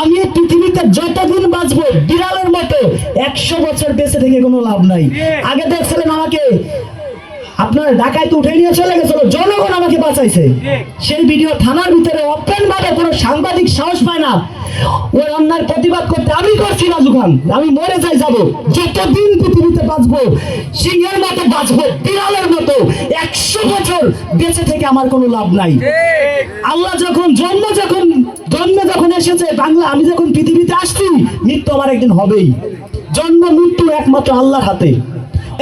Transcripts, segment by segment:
আমি এই পৃথিবীতে যতদিন বাঁচবো বিড়ালের মতো একশো বছর বেঁচে থেকে কোনো লাভ নাই। আগে দেখছিলেন আমাকে আপনার ঢাকায় তো উঠে নিয়ে চলে গেছিল জনগণ আমাকে বাঁচাইছে। সেই ভিডিও থানার ভিতরে ওপেন ভাবে কোনো সাংবাদিক সাহস পায় না। ওই অন্যায় প্রতিবাদ করতে আমি করছি খান আমি মরে যাই যাব। যতদিন পৃথিবীতে বাঁচবো সিংহের মতো বাঁচবো বিড়ালের মতো একশো বছর বেঁচে থেকে আমার কোনো লাভ নাই। আল্লাহ যখন জন্ম যখন জন্মে যখন এসেছে, বাংলা আমি যখন পৃথিবীতে আসছি, মৃত্যু আমার একদিন হবেই। জন্ম, মৃত্যু একমাত্র আল্লাহর হাতে।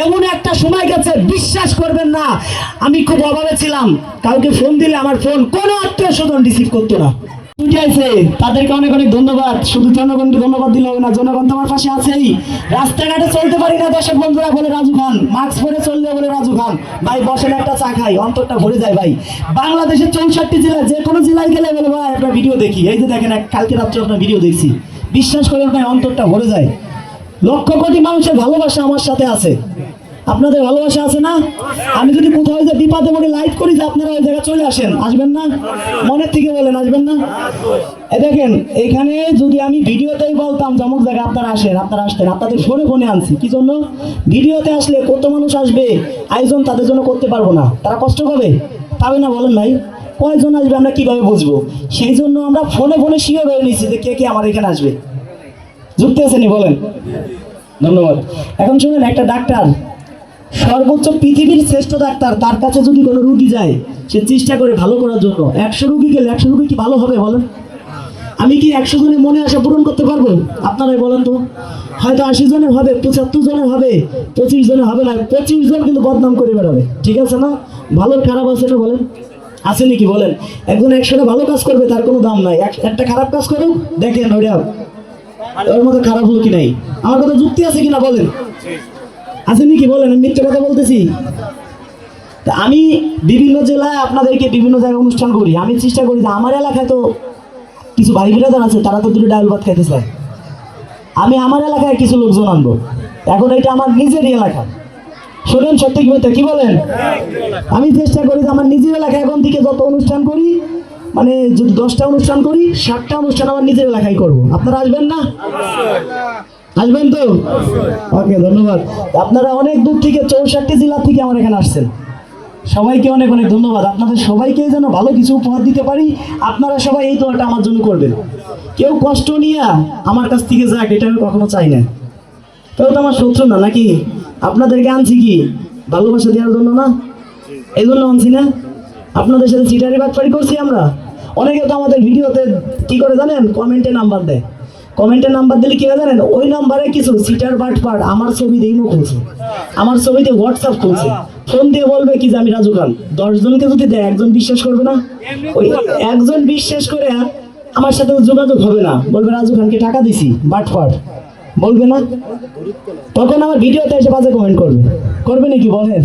এমন একটা সময় গেছে, বিশ্বাস করবেন না, আমি খুব অভাবে ছিলাম। কাউকে ফোন দিলে আমার ফোন কোনো আত্মীয় স্বজন রিসিভ করতো না। উঠেছে তাদেরকে অনেক অনেক ধন্যবাদ। শুধু জনগণকে ধন্যবাদ দিলে হবে না, জনগণ তো আমার পাশে আছেই। রাস্তাঘাটে চলতে পারি না, দর্শক বন্ধুরা, বলে রাজু খান। মাস্ক পরে চললে বলে রাজু খান। ভাই, বসেন, একটা চা খাই। অন্তরটা ভরে যায়, ভাই। বাংলাদেশের চৌষট্টি জেলা, যে কোনো জেলায় গেলে বলে, ভাই আপনার ভিডিও দেখি। এই যে দেখেন, এক- কালকে রাত্রে আপনার ভিডিও দেখছি। বিশ্বাস করে ভাই, অন্তরটা ভরে যায়। লক্ষ কোটি মানুষের ভালোবাসা আমার সাথে আছে। আপনাদের ভালোবাসা আছে না? আমি যদি কোথাও যে বিপদে পড়ে লাইভ করি, যে আপনারা ওই জায়গায় চলে আসেন, আসবেন না? মনের থেকে বলেন, আসবেন না? এ দেখেন, এখানে যদি আমি ভিডিওতেই বলতাম যে অমুক জায়গায় আপনারা আসেন, আপনারা আসতেন, আপনাদের ফোনে ফোনে আনছি। কি জন্য? ভিডিওতে আসলে কত মানুষ আসবে? আয়োজন তাদের জন্য করতে পারব না। তারা কষ্ট পাবে? পাবে না বলেন ভাই কয়জন আসবে আমরা কীভাবে বুঝব? সেই জন্য আমরা ফোনে ফোনে শিওর হয়ে নিচ্ছি যে কে কে আমার এখানে আসবে। যুক্তি আছেনি বলেন? ধন্যবাদ। এখন শুনুন, একটা ডাক্তার সর্বোচ্চ পৃথিবীর শ্রেষ্ঠ ডাক্তার, তার কাছে যদি কোনো রুগী যায়, সে চেষ্টা করে ভালো করার জন্য। একশো রুগী গেলে একশো রুগী কি ভালো হবে বলেন? আমি কি একশো জনের মনে আশা পূরণ করতে পারব? আপনারাই বলেন তো। হয়তো আশি জনের হবে, পঁচাত্তর জনের হবে, পঁচিশ জনের হবে না, পঁচিশ জন কিন্তু বদনাম করে বেরোবে ঠিক আছে না? ভালোর খারাপ আছে না বলেন? আছে নাকি বলেন? একজন একশোটা ভালো কাজ করবে, তার কোনো দাম নাই। একটা খারাপ কাজ করুক, দেখেন ওর মতো খারাপ হলো কি নাই। আমার কথা যুক্তি আছে কিনা বলেন? আছে নাকি বলেন আমি মিথ্যে কথা বলতেছি। আমি বিভিন্ন জেলায় আপনাদেরকে বিভিন্ন জায়গায় অনুষ্ঠান করি। আমি চেষ্টা করি যে আমার এলাকায় তো কিছু ভাই বিরাদার আছে তারা তো দুটো ডাল ভাত খাইতে চায় আমি আমার এলাকায় কিছু লোকজন আনব। এখন এটা আমার নিজেরই এলাকা। শোনেন সত্যি কি মিথ্যা, কি বলেন? আমি চেষ্টা করি যে আমার নিজের এলাকায় এখন থেকে যত অনুষ্ঠান করি মানে যদি দশটা অনুষ্ঠান করি ষাটটা অনুষ্ঠান আমার নিজের এলাকায় করব। আপনারা আসবেন না? আসবেন তো? ওকে, ধন্যবাদ। আপনারা অনেক দূর থেকে চৌষট্টি জেলা থেকে আমার এখানে আসছেন। সবাইকে অনেক অনেক ধন্যবাদ। আপনাদের সবাইকে যেন ভালো কিছু উপহার দিতে পারি, আপনারা সবাই এই দোয়াটা আমার জন্য করবেন। কেউ কষ্ট নিয়ে আমার কাছ থেকে যাক, এটা আমি কখনো চাই না। কেউ তো আমার শত্রু না, নাকি? আপনাদেরকে আনছি কি ভালোবাসা দেওয়ার জন্য না? এই জন্য আনছি না? আপনাদের সাথে সিটারি বাটপারি করছি আমরা? অনেকে তো আমাদের ভিডিওতে কি করে জানেন? কমেন্টে নাম্বার দেয়। কমেন্টে নাম্বার দিলে কি জানেন? ওই নাম্বারে কিছু সিটার বাটপার আমার ছবি দিয়ে মুখ খুলছে। আমার ছবিতে হোয়াটসঅ্যাপ খুলছে। ফোন দিয়ে বলবে কি যে আমি রাজু খান। দশজনকে যদি দেয়, একজন বিশ্বাস করবে না? ওই একজন বিশ্বাস করে আমার সাথে যোগাযোগ হবে না। বলবে, রাজু খানকে টাকা দিছি বাটপার বলবে না? তখন আমার ভিডিওতে এসে বাজে কমেন্ট করবে। করবে নাকি বলেন?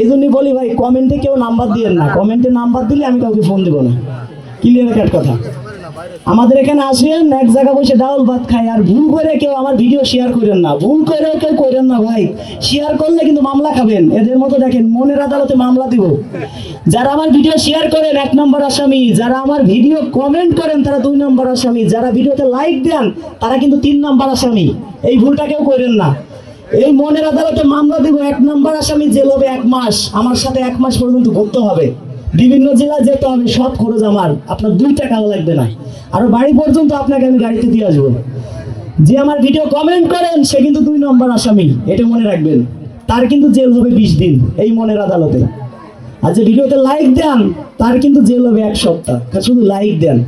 এই জন্যই বলি ভাই কমেন্টে কেউ নাম্বার দিয়েন না। কমেন্টে নাম্বার দিলে আমি কাউকে ফোন দেবো না। ক্লিয়ার কাট কথা। আমাদের এখানে আসেন, এক জায়গা বসে ডাউল ভাত খাই আর ভুল করে কেউ আমার ভিডিও শেয়ার করেন না। ভুল করে কেউ করেন না ভাই। শেয়ার করলে কিন্তু মামলা খাবেন। এদের মতো দেখেন, মনের আদালতে মামলা দিব। যারা আমার ভিডিও শেয়ার করেন, এক নম্বর আসামি। যারা আমার ভিডিও কমেন্ট করেন, তারা দুই নম্বর আসামি। যারা ভিডিওতে লাইক দেন, তারা কিন্তু তিন নম্বর আসামি। এই ভুলটা কেউ করেন না। এই মনের আদালতে মামলা দিব, এক নম্বর আসামি জেল হবে এক মাস। আমার সাথে এক মাস পর্যন্ত ভুগতে হবে। বিভিন্ন জেলায় যেতে হবে সব খরচ আমার, আপনার দুই টাকাও লাগবে না। আর বাড়ি পর্যন্ত আপনাকে আমি গাড়িতে দিয়ে আসব। যে আমার ভিডিও কমেন্ট করেন, সে কিন্তু দুই নম্বর আসামি, এটা মনে রাখবেন। তার কিন্তু জেল হবে বিশ দিন, এই মনের আদালতে। আর যে ভিডিওতে লাইক দেন, তার কিন্তু জেল হবে এক সপ্তাহ। শুধু লাইক দেন।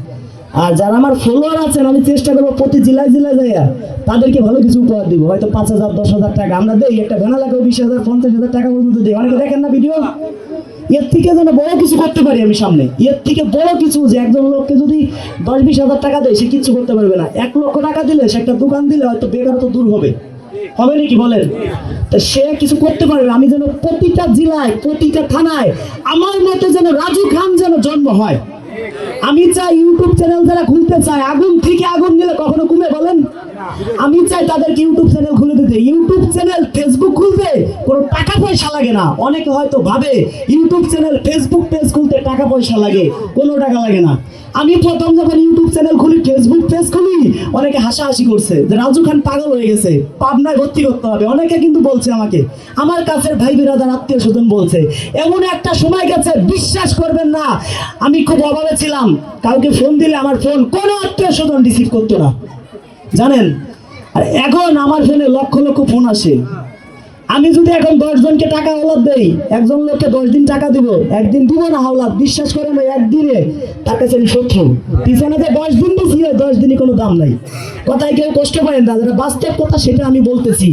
আর যারা আমার ফলোয়ার আছেন, আমি চেষ্টা করব প্রতি জেলায় জেলায় যাইয়া তাদেরকে ভালো কিছু উপহার দিব। হয়তো পাঁচ হাজার, দশ হাজার টাকা আমরা দেই, একটা ভ্যানা লাগাও বিশ হাজার, পঞ্চাশ হাজার টাকা পর্যন্ত দিই। অনেকে দেখেন না ভিডিও এর থেকে যেন বড় কিছু করতে পারি আমি সামনে। এর থেকে বড় কিছু যে একজন লোককে যদি দশ বিশ হাজার টাকা দেয়, সে কিচ্ছু করতে পারবে না। এক লক্ষ টাকা দিলে সে একটা দোকান দিলে হয়তো বেকারত্ব দূর হবে। হবে নাকি বলেন? তা সে কিছু করতে পারবে আমি যেন প্রতিটা জেলায়, প্রতিটা থানায় আমার মতে যেন রাজু খান যেন জন্ম হয়। আমি চাই ইউটিউব চ্যানেল যারা খুলতে চায়, আগুন থেকে আগুন নিলে কখনো কমে বলেন? আমি চাই তাদেরকে ইউটিউব চ্যানেল খুলে দিতে। ইউটিউব চ্যানেল ফেসবুক খুলতে পয়সা লাগে না। অনেকে হয়তো ভাবে ইউটিউব চ্যানেল ফেসবুক পেজ খুলতে টাকা পয়সা লাগে। কোনো টাকা লাগে না। আমি প্রথম যখন ইউটিউব চ্যানেল খুলি ফেসবুক পেজ খুলি, অনেকে হাসাহাসি করছে যে রাজু খান পাগল হয়ে গেছে, পাবনায় ভর্তি করতে হবে। অনেকে কিন্তু বলছে আমাকে, আমার কাছের ভাই বিরাদার আত্মীয় স্বজন বলছে, এমন একটা সময় গেছে, বিশ্বাস করবেন না। আমি খুব অভাবে ছিলাম। কাউকে ফোন দিলে আমার ফোন কোনো আত্মীয় স্বজন রিসিভ করতো না। জানেন? আর এখন আমার ফোনে লক্ষ লক্ষ ফোন আসে। আমি যদি এখন দশ জনকে টাকা হাওলাত দেই, একজন লোককে দশ দিন টাকা দিব, একদিন দিব না হাওলাত বিশ্বাস করে ওই একদিনে তার কাছে আমি শত্রু। পিছনে যে দশ দিন দিছি দশ দিনই কোনো দাম নাই। কথায় কেউ কষ্ট পারেন না যেটা বাস্তব কথা সেটা আমি বলতেছি।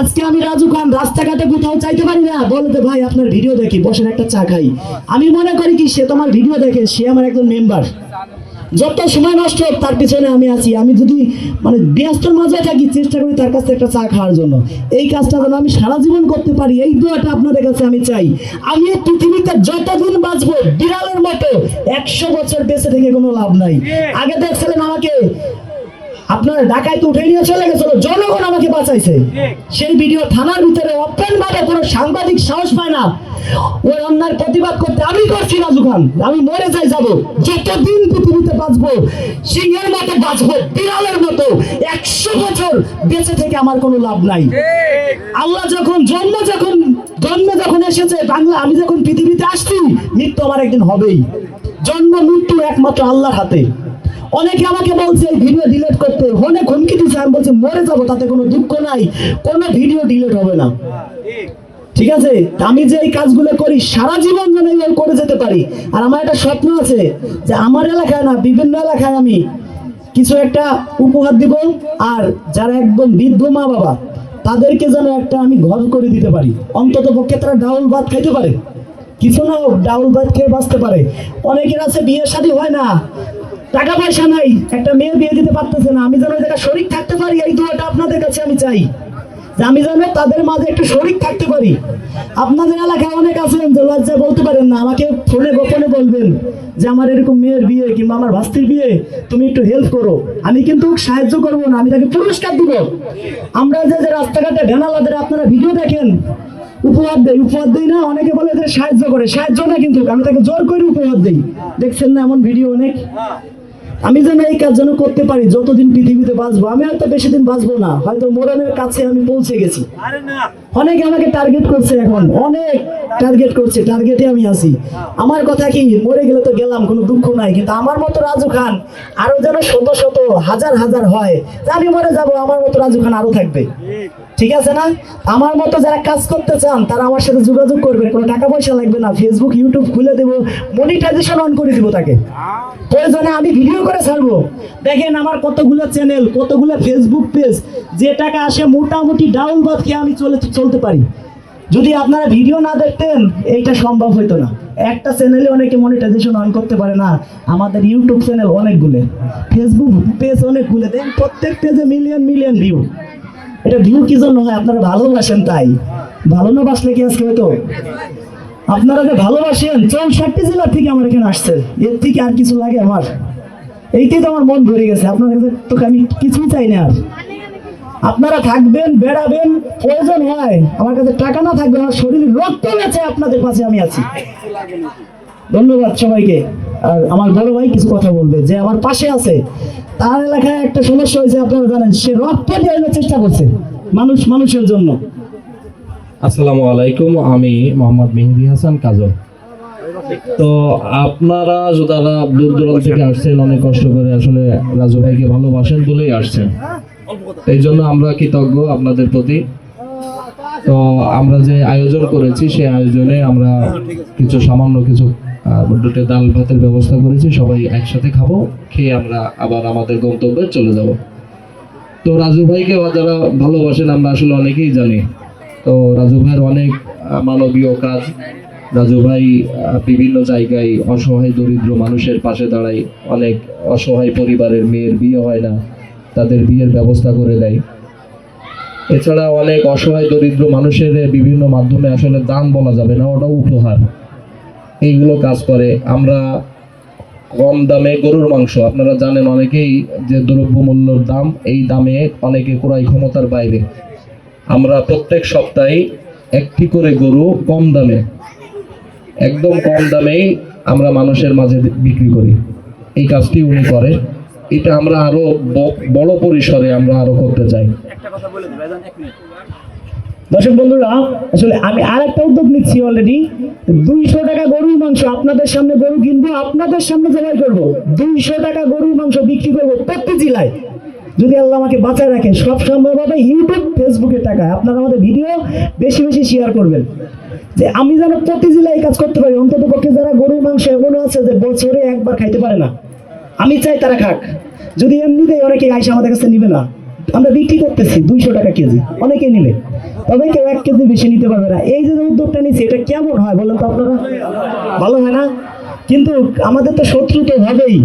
আজকে আমি রাজু খান, রাস্তাঘাটে কোথাও চাইতে পারি না, বলে ভাই, আপনার ভিডিও দেখি, বসেন, একটা চা খাই। আমি মনে করি কি, সে তোমার ভিডিও দেখে, সে আমার একজন মেম্বার যত সময় নষ্ট হোক তার পিছনে আমি আছি। আমি যদি মানে ব্যস্তর মাঝে থাকি চেষ্টা করি তার কাছে থেকে একটা চা খাওয়ার জন্য। এই কাজটা যেন আমি সারা জীবন করতে পারি এই দোয়াটা আপনাদের কাছে আমি চাই। আমি এই পৃথিবীতে যতদিন বাঁচবো বিড়ালের মতো একশো বছর বেঁচে থেকে কোনো লাভ নাই। আগে দেখছিলেন আমাকে আপনার ঢাকায় তো উঠে নিয়ে চলে গেছিল, জনগণ আমাকে বাঁচাইছে। সেই ভিডিও থানার ভিতরে ওপেন ভাবে কোনো সাংবাদিক সাহস পায় না। ওই অন্যায় প্রতিবাদ করতে আমি করছি রাজু খান আমি মরে যাই, যাব। যতদিন পৃথিবীতে বাঁচবো, সিংহের মতো বাঁচবো, বিড়ালের মতো, একশো বছর বেঁচে থেকে আমার কোনো লাভ নাই। আল্লাহ যখন, জন্ম যখন জন্ম যখন এসেছে, বাংলা, আমি যখন পৃথিবীতে আসছি, মৃত্যু আমার একদিন হবেই। জন্ম, মৃত্যু একমাত্র আল্লাহর হাতে। অনেকে আমাকে বলছে, ভিডিও ডিলিট করতে। অনেক হুমকি দিচ্ছে আমি বলছি, মরে যাব, তাতে কোনো দুঃখ নাই। কোনো ভিডিও ডিলিট হবে না। ঠিক আছে? আমি যে এই কাজগুলো করি, সারা জীবন যেন এইভাবে করে যেতে পারি। আর আমার একটা স্বপ্ন আছে যে আমার এলাকায় না, বিভিন্ন এলাকায় আমি কিছু একটা উপহার দিব আর যারা একদম বৃদ্ধ মা বাবা, তাদেরকে যেন একটা আমি ঘর করে দিতে পারি। অন্তত পক্ষে তারা ডাউল ভাত খাইতে পারে। কিছু না ডাউল ভাত খেয়ে বাঁচতে পারে। অনেকের আছে বিয়ের শাদী হয় না। টাকা পয়সা নাই, একটা মেয়ে বিয়ে দিতে পারতেছে না। আমি যেন ওই জায়গায় শরিক থাকতে পারি, এই দোয়াটা আপনাদের কাছে আমি চাই। যে আমি যেন তাদের মাঝে একটু শরিক থাকতে পারি। আপনাদের এলাকায় অনেক আছেন যে লজ্জা বলতে পারেন না, আমাকে ফোনে গোপনে বলবেন যে আমার এরকম মেয়ের বিয়ে কিংবা আমার ভাস্তির বিয়ে, তুমি একটু হেল্প করো। আমি কিন্তু সাহায্য করব না, আমি তাকে পুরস্কার দিব। আমরা যে যে রাস্তাঘাটে ভ্যানালাদের আপনারা ভিডিও দেখেন, উপহার দেয় উপহার দেই না, অনেকে বলে যে সাহায্য করে, সাহায্য না কিন্তু, আমি তাকে জোর করে উপহার দেই। দেখছেন না এমন ভিডিও অনেক? আমি যেন এই কাজ যেন করতে পারি, যতদিন পৃথিবীতে বাঁচবো, আমি হয়তো বেশি দিন বাঁচবো না। হয়তো মোরানের কাছে আমি পৌঁছে গেছি। অনেকে আমাকে টার্গেট করছে এখন, অনেক টার্গেট করছে টার্গেটে আমি আছি। আমার কথা কি, মরে গেলে তো গেলাম, কোনো দুঃখ নাই, কিন্তু আমার মতো রাজু খান আরও যেন শত শত, হাজার হাজার হয় আমি মরে যাব, আমার মতো রাজু খান আরও থাকবে। ঠিক আছে না? আমার মতো যারা কাজ করতে চান, তারা আমার সাথে যোগাযোগ করবে কোনো টাকা পয়সা লাগবে না ফেসবুক ইউটিউব খুলে দেবো মনিটাইজেশন অন করে দিব তাকে। প্রয়োজনে আমি ভিডিও করে ছাড়বো। দেখেন আমার কতগুলো চ্যানেল কতগুলো ফেসবুক পেজ যে টাকা আসে মোটামুটি ডাউন বাদ খেয়ে আমি চলে চলতে পারি। যদি আপনারা ভিডিও না দেখতেন, এইটা সম্ভব হতো না। একটা চ্যানেলে অনেকে মনিটাইজেশন অন করতে পারে না। আমাদের ইউটিউব চ্যানেল অনেকগুলো। ফেসবুক পেজ অনেকগুলো। দেন প্রত্যেক পেজে মিলিয়ন মিলিয়ন ভিউ এটা ভিউ কি জন্য হয়? আপনারা ভালোবাসেন তাই। ভালো না বাসলে কি আজকে হতো আপনারা যে ভালোবাসেন, চৌষট্টি জেলা থেকে আমার এখানে আসছে এর থেকে আর কিছু লাগে আমার? এইটাই তো আমার মন ভরে গেছে। আপনার কাছে তো আমি কিছুই চাই না আর। আপনারা থাকবেন, বেড়াবেন, প্রয়োজন হয়, আমার কাছে টাকা না থাকবে আমার শরীর রক্ত গেছে, আপনাদের পাশে আমি আছি। ধন্যবাদ সবাইকে। আর আমার বড় ভাই কিছু কথা বলবে, যে আমার পাশে আছে। তার এলাকায় একটা সমস্যা হয়েছে, আপনারা জানেন, সে রক্ত দিয়ে চেষ্টা করছে, মানুষ, মানুষের জন্য। আসসালামু আলাইকুম, আমি মোহাম্মদ মেহেদি হাসান, কাজল। তো আপনারা যারা দূর দূরান্ত থেকে আসছেন, অনেক কষ্ট করে আসলে রাজু ভাইকে ভালোবাসেন বলেই আসছেন। এই জন্য আমরা কৃতজ্ঞ আপনাদের প্রতি। তো আমরা যে আয়োজন করেছি, সেই আয়োজনে আমরা কিছু সামান্য কিছু দুটো ডাল ভাতের ব্যবস্থা করেছি। সবাই একসাথে খাব, খেয়ে আমরা আবার আমাদের গন্তব্যে চলে যাব। তো রাজু ভাইকে যারা ভালোবাসেন, আমরা আসলে অনেকেই জানি। তো রাজু ভাইয়ের অনেক মানবীয় কাজ। রাজু ভাই বিভিন্ন জায়গায় অসহায়, দরিদ্র মানুষের পাশে দাঁড়ায় অনেক অসহায় পরিবারের মেয়ের বিয়ে হয় না। তাদের বিয়ের ব্যবস্থা করে দেয়। এছাড়া অনেক অসহায় দরিদ্র মানুষের বিভিন্ন মাধ্যমে আসলে দান বলা যাবে না ওটা উপহার। এইগুলো কাজ করে। আমরা কম দামে গরুর মাংস, আপনারা জানেন অনেকেই যে দ্রব্যমূল্যর দাম, এই দামে অনেকে ক্রয় ক্ষমতার বাইরে। আমরা প্রত্যেক সপ্তাহে একটি করে গরু কম দামে, একদম কম দামেই আমরা মানুষের মাঝে বিক্রি করি। এই কাজটি উনি করে এটা আমরা আরও বড় পরিসরে আমরা আরও করতে চাই। দর্শক বন্ধুরা আসলে আমি আর একটা উদ্যোগ নিচ্ছি অলরেডি দুইশো টাকা গরুর মাংস আপনাদের সামনে গরু কিনবো আপনাদের সামনে জবাই করব। দুইশো টাকা গরুর মাংস বিক্রি করব প্রত্যেক জেলায়। যদি আল্লাহ আমাকে বাঁচায় রাখে সব সম্ভব হবে ইউটিউব ফেসবুকের টাকায়। আপনারা আমাদের ভিডিও বেশি বেশি শেয়ার করবেন। যে আমি যেন প্রতি জেলায় কাজ করতে পারি অন্তত পক্ষে যারা গরুর মাংস এমনও আছে যে বছরে একবার খাইতে পারে না। আমি চাই তারা খাক। যদি এমনিতেই অনেকে আইসা আমাদের কাছে নিবে না, আমরা বিক্রি করতেছি দুইশো টাকা কেজি, অনেকে নিবে। তবে কেউ এক কেজি বেশি নিতে পারবে না। এই যে উদ্যোগটা নিচ্ছি এটা কেমন হয় বলেন তো আপনারা? ভালো হয় না? কিন্তু আমাদের তো শত্রু তো হবেই।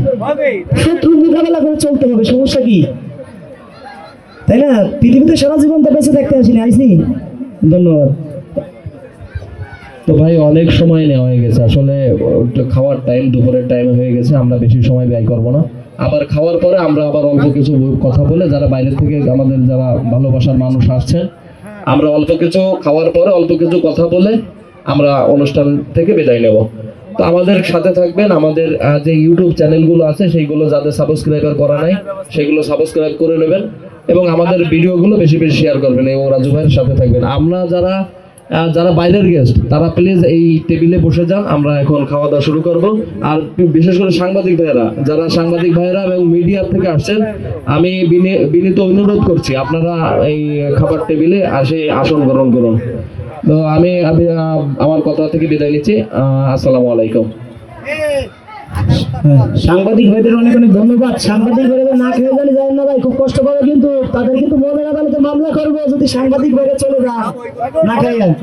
শত্রু মোকাবেলা করে চলতে হবে, সমস্যা কি? তাই না? পৃথিবীতে সারা জীবন তো বেঁচে থাকতে আসিনি আইসি ধন্যবাদ। তো ভাই অনেক সময় নেওয়া হয়ে গেছে। আসলে খাওয়ার টাইম দুপুরের টাইম হয়ে গেছে, আমরা বেশি সময় ব্যয় করব না। আবার খাওয়ার পরে আমরা আবার অল্প কিছু কথা বলে, যারা বাইরে থেকে আমাদের যারা ভালোবাসার মানুষ আসছেন, আমরা অল্প কিছু খাওয়ার পরে অল্প কিছু কথা বলে আমরা অনুষ্ঠান থেকে বিদায় নেব। তো আমাদের সাথে থাকবেন আমাদের যে ইউটিউব চ্যানেলগুলো আছে, সেইগুলো যাদের সাবস্ক্রাইবার করা নাই, সেগুলো সাবস্ক্রাইব করে নেবেন এবং আমাদের ভিডিওগুলো বেশি বেশি শেয়ার করবেন। এবং রাজু ভাইয়ের সাথে থাকবেন। আমরা যারা যারা বাইরের গেস্ট তারা প্লিজ এই টেবিলে বসে যান আমরা এখন খাওয়া দাওয়া শুরু করব। আর বিশেষ করে সাংবাদিক ভাইয়েরা যারা সাংবাদিক ভাইয়েরা এবং মিডিয়া থেকে আসছেন আমি বিনি- বিনীত অনুরোধ করছি আপনারা এই খাবার টেবিলে আসে আসন গ্রহণ করুন। তো আমি আমি, আমার কথা থেকে বিদায় নিচ্ছি। আসসালামু আলাইকুম। সাংবাদিক ভাইদের অনেক অনেক ধন্যবাদ। সাংবাদিক ভাইদের না খেয়ে জানি যায় না ভাই খুব কষ্ট পাবে কিন্তু তাদের কিন্তু মনের আদালতে মামলা করব যদি সাংবাদিক ভাইরা চলে যায় না খাইয়া